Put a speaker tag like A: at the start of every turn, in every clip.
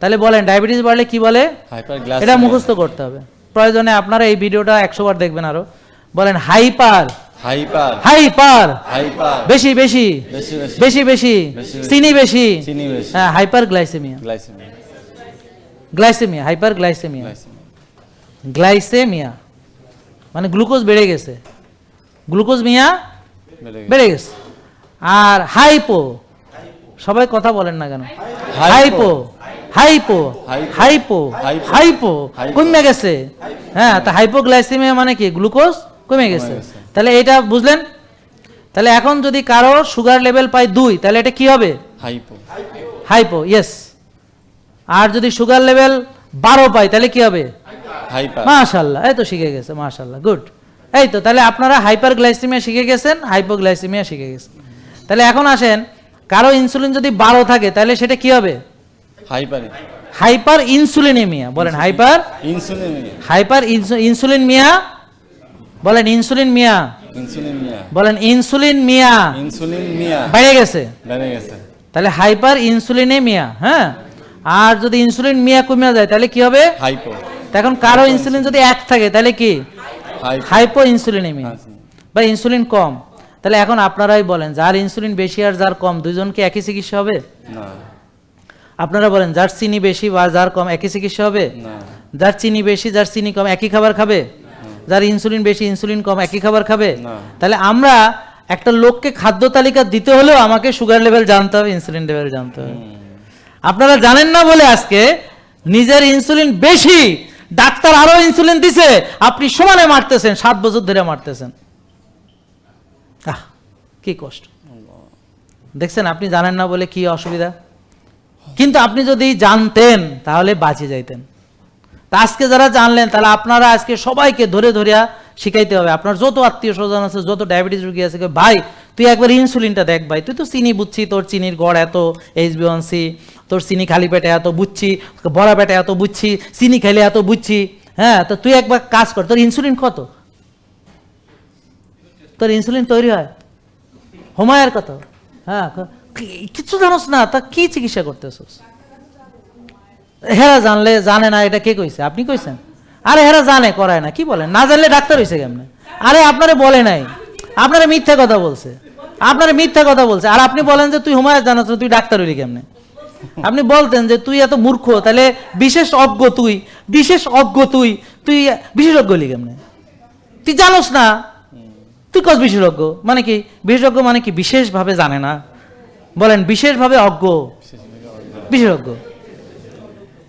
A: তাহলে বলেন ডায়াবেটিস বাড়লে কি বলে? এটা মুখস্থ করতে হবে। প্রয়োজনে আপনারা এই ভিডিওটা একশো বার দেখবেন আরও। বলেন হাইপার।
B: হাইপার।
A: হাইপার।
B: হাইপার।
A: বেশি বেশি।
B: বেশি বেশি।
A: চিনি বেশি। হ্যাঁ hyper glycaemia.
B: Glycaemia
A: hyperglycaemia.
B: Glycaemia.
A: মানে গ্লুকোজ বেড়ে গেছে। গ্লুকোজ মিয়া
B: বেড়ে গেছে।
A: আর হাইপো। সবাই কথা বলেন না কেন।
B: হাইপো।
A: Hypo hypo
B: hypo.
A: কমে গেছে। হ্যাঁ তা হাইপোগ্লাইসেমিয়া মানে কি? গ্লুকোজ কমে গেছে। তাহলে এটা বুঝলেন? তাহলে এখন যদি কারও সুগার লেভেল পাই দুই তাহলে এটা কি হবে?
B: হাইপো।
A: হাইপো ইয়েস আর যদি সুগার লেভেল বারো পাই তাহলে কি হবে?
B: হাইপার
A: মাশাল্লাহ এই তো শিখে গেছে মাশাল্লাহ গুড এই তো তাহলে আপনারা হাইপার গ্লাইসিমিয়া শিখে গেছেন হাইপোগ্লাইসিমিয়া শিখে গেছেন। তাহলে এখন আসেন কারও ইনসুলিন যদি বারো থাকে তাহলে সেটা কি হবে?
B: হাইপার
A: হাইপার ইনসুলিনেমিয়া বলেন হাইপার হাইপার ইনসুলিন মিয়া বলেন ইনসুলিন মিয়া
B: ইনসুলিন মিয়া
A: বলেন ইনসুলিন মিয়া
B: ইনসুলিন মিয়া
A: বেড়ে গেছে
B: বেড়ে গেছে
A: তাহলে হাইপার ইনসুলিনেমিয়া হ্যাঁ আর যদি ইনসুলিন মিয়া কমে যায় তাহলে কি হবে
B: হাইপো
A: তা এখন কারও ইনসুলিন যদি এক থাকে তাহলে কি
B: হাইপো
A: ইনসুলিনেমিয়া। বা ইনসুলিন কম তাহলে এখন আপনারাই বলেন যার ইনসুলিন বেশি আর যার কম দুইজনকে একই চিকিৎসা হবে
B: না
A: আপনারা বলেন যার চিনি বেশি বা যার কম একই চিকিৎসা হবে? যার চিনি বেশি যার চিনি কম একই খাবার খাবে? যার ইনসুলিন বেশি ইনসুলিন কম একই খাবার খাবে? তাহলে আমরা একটা লোককে খাদ্য তালিকা দিতে হলেও আমাকে সুগার লেভেল জানতে হবে ইনসুলিন লেভেল জানতে হবে। আপনারা জানেন না বলে আজকে নিজের ইনসুলিন বেশি ডাক্তার আরও ইনসুলিন দিছে আপনি সমানে মারতেছেন সাত বছর ধরে মারতেছেন। আহ কি কষ্ট। দেখছেন আপনি জানেন না বলে কি অসুবিধা? কিন্তু আপনি যদি জানতেন, তাহলে বাঁচে যাইতেন। তা আজকে যারা জানলেন, তাহলে আপনারা আজকে সবাইকে ধরে ধরিয়া শিখাইতে হবে। আপনার যত আত্মীয় স্বজন আছে, যত ডায়াবেটিস রোগী আছে ভাই, তুই একবার ইনসুলিনটা দেখ, ভাই। তুই তো চিনি বুঝছি, তোর চিনির গড় এত এইচ সি তোর চিনি খালি পেটে এত বুঝছি, বড়া পেটে এত বুঝছি, চিনি খেলে এত বুঝছি হ্যাঁ তো তুই একবার কাজ কর, তোর ইনসুলিন কত? তোর ইনসুলিন তৈরি হয়? হোমায়ের কত? হ্যাঁ ক- কি- কিচ্ছু জানোস না, তা কি চিকিৎসা করতেছস? হেরা জানলে জানে না, এটা কে কইছে? আপনি কইছেন? আরে হেরা জানে, করায় না। কি বলেন না জানলে ডাক্তার হয়েছে কেমনে? আরে আপনারে বলে নাই। আপনারে মিথ্যা কথা বলছে। আপনারে মিথ্যা কথা বলছে। আর আপনি বলেন যে তুই হুমায়ুন জানাস তুই ডাক্তার হইলি কেমনে? আপনি বলতেন যে তুই এত মূর্খ, তাহলে বিশেষ অজ্ঞ তুই, বিশেষ অজ্ঞ তুই তুই বিশেষজ্ঞ হইলি কেমনে? তুই জানোস না? তুই কস বিশেষজ্ঞ মানে কি? বিশেষজ্ঞ মানে কি বিশেষভাবে জানে না? বলেন, বিশেষভাবে অজ্ঞ। বিশেষজ্ঞ।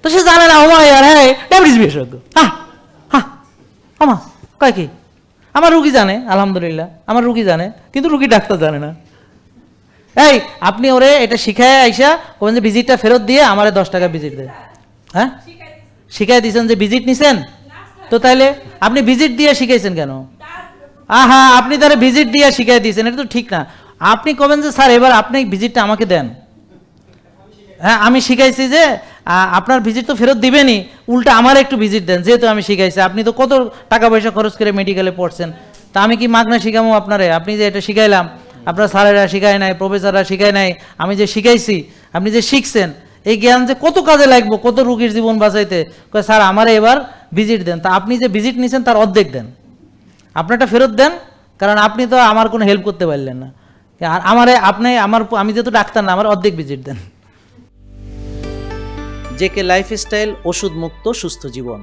A: তো সে জানে না হুমায় আর হ্যাঁ ডায়াবেটিস বিশেষজ্ঞ। হ্যাঁ হ্যাঁ আমা কয় কি? আমার রুগী জানে, আলহামদুলিল্লাহ, আমার রুগী জানে, কিন্তু রুগী ডাক্তার জানে না। এই, আপনি ওরে এটা শিখায় আইসা, কোন যে ভিজিটটা ফেরত দিয়ে আমারে দশ টাকা ভিজিট দেয় হ্যাঁ? শিখাই দিয়েছেন যে ভিজিট নিছেন? তো তাইলে আপনি ভিজিট দিয়ে শিখাইছেন কেন? আহা, আপনি তারা ভিজিট দিয়ে শিখাই দিয়েছেন, এটা তো ঠিক না। আপনি কবেন যে, স্যার, এবার আপনি ভিজিটটা আমাকে দেন। হ্যাঁ আমি শিখাইছি যে আপনার ভিজিট তো ফেরত দিবেনই। উল্টা আমার একটু ভিজিট দেন, যেহেতু আমি শিখাইছি। আপনি তো কত টাকা পয়সা খরচ করে মেডিকেলে পড়ছেন। তা আমি কি মাগনা শিখামো আপনারে? আপনি যে এটা শিখাইলাম, আপনার স্যারেরা শিখায় নাই, প্রফেসররা শিখায় নাই, আমি যে শিখাইছি, আপনি যে শিখছেন, এই জ্ঞান যে কত কাজে লাগবো, কত রুগীর জীবন বাঁচাইতে স্যার, আমারে এবার ভিজিট দেন। তা আপনি যে ভিজিট নিছেন, তার অর্ধেক দেন। আপনারটা ফেরত দেন, কারণ আপনি তো আমার কোনো হেল্প করতে পারলেন না। আর আমারে আপনি আমার আমি যেহেতু ডাক্তার না, আমার অর্ধেক ভিজিট দেন। জেকে লাইফস্টাইল ওষুধ মুক্ত সুস্থ জীবন।